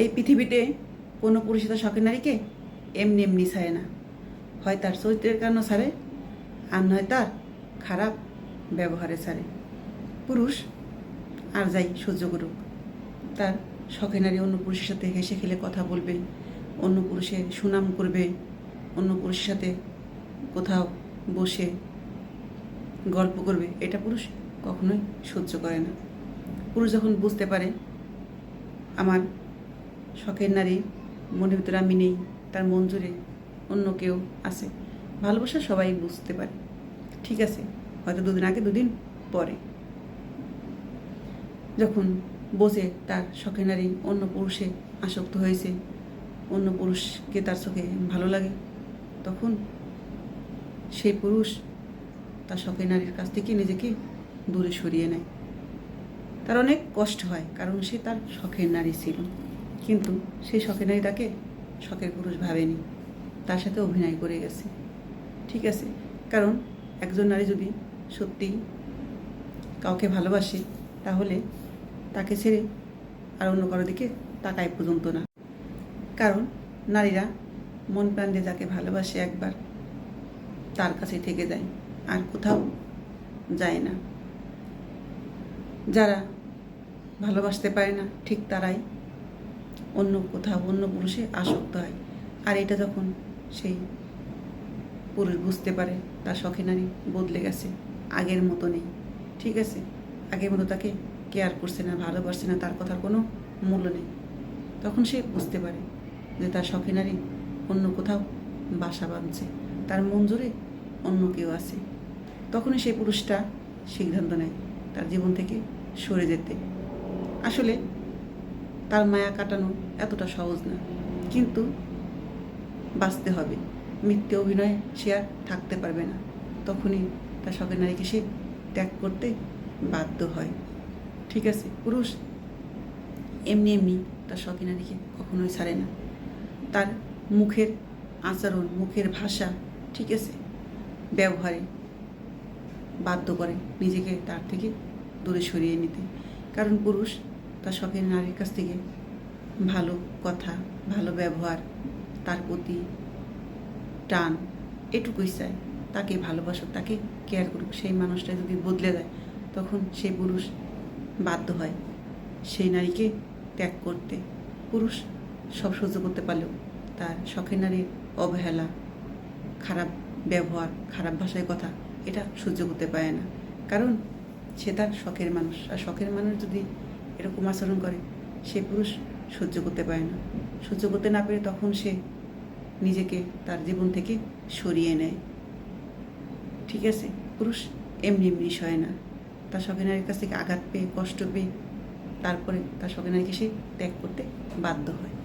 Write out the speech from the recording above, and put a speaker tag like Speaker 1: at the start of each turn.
Speaker 1: এই পৃথিবীতে কোনো পুরুষ তার শখের নারীকে এমনি এমনি ছাড়ে না। হয় তার চরিত্রের কারণে ছাড়ে, আর নয় তার খারাপ ব্যবহারে ছাড়ে। পুরুষ আর যাই সহ্য করুক, তার শখে নারী অন্য পুরুষের সাথে হেসে খেলে কথা বলবে, অন্য পুরুষের সুনাম করবে, অন্য পুরুষের সাথে কোথাও বসে গল্প করবে, এটা পুরুষ কখনোই সহ্য করে না। পুরুষ যখন বুঝতে পারে, আমার শখের নারী, মনের ভিতরে আমি নেই, তার জুড়ে অন্য কেউ আছে। ভালোবাসা সবাই বুঝতে পারে। ঠিক আছে, হয়তো দুদিন আগে, দুদিন পরে। যখন বোঝে তার শখের নারী অন্য পুরুষে আসক্ত হয়েছে, অন্য পুরুষকে তার চোখে ভালো লাগে, তখন সেই পুরুষ তার শখের নারীর কাছ থেকে নিজেকে দূরে সরিয়ে নেয়। তার অনেক কষ্ট হয়, কারণ সে তার শখের নারী ছিল। কিন্তু সেই শখের নারী তাকে শখের পুরুষ ভাবেনি। তার সাথে অভিনয় করে গেছে। ঠিক আছে, কারণ একজন নারী যদি সত্যি কাউকে ভালোবাসে, তাহলে তাকে ছেড়ে আর অন্য কারও দিকে তাকায় পর্যন্ত না। কারণ নারীরা মন প্রাণ দিয়ে যাকে ভালোবাসে একবার, তার কাছে থেকে যায়, আর কোথাও যায় না। যারা ভালোবাসতে পারে না, ঠিক তারাই অন্য কোথাও, অন্য পুরুষে আসক্ত হয়। আর এটা যখন সেই পুরুষ বুঝতে পারে, তার শখে নারী বদলে গেছে, আগের মতো নেই, ঠিক আছে? আগের মতো তাকে কেয়ার করছে না, ভালোবাসছে না, তার কথার কোনো মূল্য নেই। তখন সে বুঝতে পারে যে তার শখে নারী অন্য কোথাও বাসা বাঁধছে, তার মন জুড়ে অন্য কেউ আছে। তখনই সেই পুরুষটা সিদ্ধান্ত নেয় তার জীবন থেকে সরে যেতে। আসলে তার মায়া কাটানো এতটা সহজ না। কিন্তু বাঁচতে হবে। মিথ্যে অভিনয় সে আর থাকতে পারবে না। তখনই তার শখের নারীকে সে ত্যাগ করতে বাধ্য হয়। ঠিক আছে, পুরুষ এমনি এমনি তার শখের নারীকে কখনোই ছাড়ে না। তার মুখের আচরণ, মুখের ভাষা, ঠিক আছে, ব্যবহারে বাধ্য করে নিজেকে তার থেকে দূরে সরিয়ে নিতে। কারণ পুরুষ তার শখের নারীর কাছ থেকে ভালো কথা, ভালো ব্যবহার, তার প্রতি টান এটুকুই চায়। তাকে ভালোবাসুক তাকে কেয়ার করুক। সেই মানুষটা যদি বদলে দেয়, তখন সেই পুরুষ বাধ্য হয় সেই নারীকে ত্যাগ করতে। পুরুষ সব সহ্য করতে পারলেও তার শখের নারীর অবহেলা, খারাপ ব্যবহার, খারাপ ভাষায় কথা, এটা সহ্য করতে পারে না। কারণ সে তার শখের মানুষ। আর শখের মানুষ যদি এরকম আচরণ করে, সে পুরুষ সহ্য করতে পারে না। সহ্য করতে না পেরে তখন সে নিজেকে তার জীবন থেকে সরিয়ে নেয়। ঠিক আছে? পুরুষ এমনি এমনি সয় না। তার সঙ্গে কাছ থেকে আঘাত পেয়ে, কষ্ট পেয়ে তারপরে তার সঙ্গে সে ত্যাগ করতে বাধ্য হয়।